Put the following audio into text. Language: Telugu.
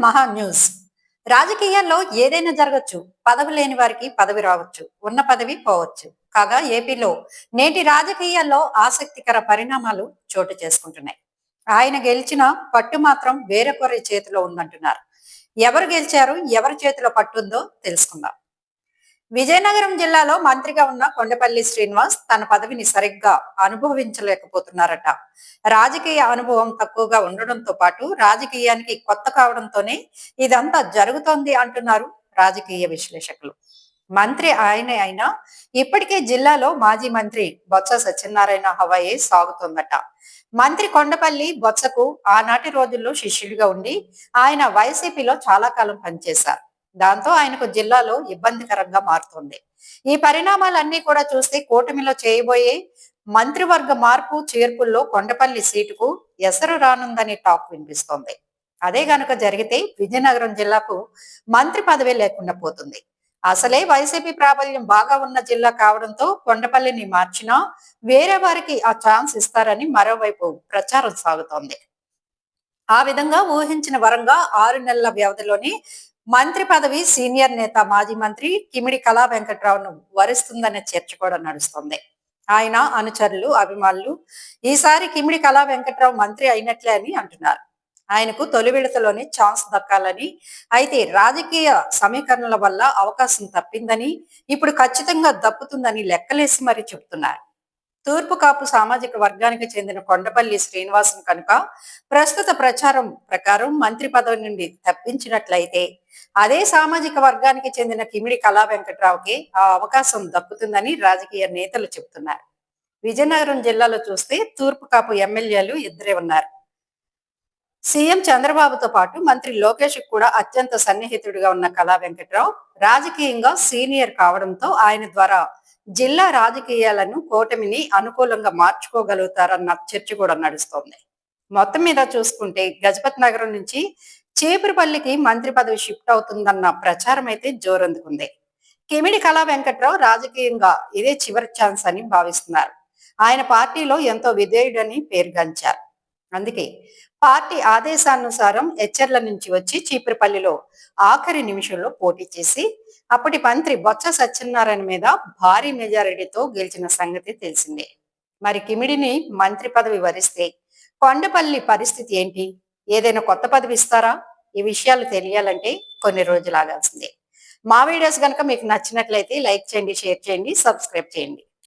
మహా న్యూస్. రాజకీయాల్లో ఏదైనా జరగచ్చు పదవి లేని వారికి పదవి రావచ్చు ఉన్న పదవి పోవచ్చు. కాగా ఏపీలో నేటి రాజకీయాల్లో ఆసక్తికర పరిణామాలు చోటు చేసుకుంటున్నాయి. ఆయన గెలిచిన పట్టు మాత్రం వేరొకరి చేతిలో ఉందంటున్నారు. ఎవరు గెలిచారు ఎవరి చేతిలో పట్టుందో తెలుసుకుందాం. విజయనగరం జిల్లాలో మంత్రిగా ఉన్న కొండపల్లి శ్రీనివాస్ తన పదవిని సరిగ్గా అనుభవించలేకపోతున్నారట. రాజకీయ అనుభవం తక్కువగా ఉండడంతో పాటు రాజకీయానికి కొత్త కావడంతోనే ఇదంతా జరుగుతోంది అంటున్నారు రాజకీయ విశ్లేషకులు. మంత్రి ఆయనే అయినా ఇప్పటికే జిల్లాలో మాజీ మంత్రి బొత్స సత్యనారాయణ హవాయే సాగుతోందట. మంత్రి కొండపల్లి బొత్సకు ఆనాటి రోజుల్లో శిష్యుడిగా ఉండి ఆయన వైసీపీలో చాలా కాలం పనిచేశారు. దాంతో ఆయనకు జిల్లాలో ఇబ్బందికరంగా మారుతుంది. ఈ పరిణామాలన్నీ కూడా చూస్తే కూటమిలో చేయబోయే మంత్రివర్గ మార్పు చేర్పుల్లో కొండపల్లి సీటుకు ఎసరు రానుందని టాక్ వినిపిస్తోంది. అదే గనుక జరిగితే విజయనగరం జిల్లాకు మంత్రి పదవి లేకుండా పోతుంది. అసలే వైసీపీ ప్రాబల్యం బాగా ఉన్న జిల్లా కావడంతో కొండపల్లిని మార్చినా వేరే వారికి ఆ ఛాన్స్ ఇస్తారని మరోవైపు ప్రచారం సాగుతోంది. ఆ విధంగా ఊహించిన వరంగా ఆరు నెలల వ్యవధిలోనే మంత్రి పదవి సీనియర్ నేత మాజీ మంత్రి కిమిడి కళా వెంకట్రావును వరిస్తుందనే చర్చ కూడా నడుస్తుంది. ఆయన అనుచరులు అభిమానులు ఈసారి కిమిడి కళా వెంకట్రావు మంత్రి అయినట్లే అని అంటున్నారు. ఆయనకు తొలి విడతలోనే ఛాన్స్ దక్కాలని అయితే రాజకీయ సమీకరణల వల్ల అవకాశం తప్పిందని ఇప్పుడు ఖచ్చితంగా దప్పుతుందని లెక్కలేసి మరీ చెప్తున్నారు. తూర్పు కాపు సామాజిక వర్గానికి చెందిన కొండపల్లి శ్రీనివాసం కనుక ప్రస్తుత ప్రచారం ప్రకారం మంత్రి పదవి నుండి తప్పించినట్లయితే అదే సామాజిక వర్గానికి చెందిన కిమిడి కళా వెంకట్రావుకి ఆ అవకాశం దక్కుతుందని రాజకీయ నేతలు చెబుతున్నారు. విజయనగరం జిల్లాలో చూస్తే తూర్పు కాపు ఎమ్మెల్యేలు ఇద్దరే ఉన్నారు. సీఎం చంద్రబాబుతో పాటు మంత్రి లోకేష్ కూడా అత్యంత సన్నిహితుడిగా ఉన్న కళా వెంకట్రావు రాజకీయంగా సీనియర్ కావడంతో ఆయన ద్వారా జిల్లా రాజకీయాలను కూటమిని అనుకూలంగా మార్చుకోగలుగుతారన్న చర్చ కూడా నడుస్తోంది. మొత్తం మీద చూసుకుంటే గజపతి నగరం నుంచి చేపురుపల్లికి మంత్రి పదవి షిఫ్ట్ అవుతుందన్న ప్రచారం అయితే జోరందుకుంది. కిమిడి కళా వెంకట్రావు రాజకీయంగా ఇదే చివరి ఛాన్స్ అని భావిస్తున్నారు. ఆయన పార్టీలో ఎంతో విధేయుడని పేరుగాంచారు. అందుకే పార్టీ ఆదేశానుసారం హెచ్చర్ల నుంచి వచ్చి చీపురుపల్లిలో ఆఖరి నిమిషంలో పోటీ చేసి అప్పటి మంత్రి బొత్స సత్యనారాయణ మీద భారీ మెజారిటీతో గెలిచిన సంగతి తెలిసిందే. మరి కిమిడిని మంత్రి పదవి వరిస్తే కొండపల్లి పరిస్థితి ఏంటి? ఏదైనా కొత్త పదవి ఇస్తారా? ఈ విషయాలు తెలియాలంటే కొన్ని రోజులు ఆగాల్సిందే. మా వీడియోస్ కనుక మీకు నచ్చినట్లయితే లైక్ చేయండి షేర్ చేయండి సబ్స్క్రైబ్ చేయండి.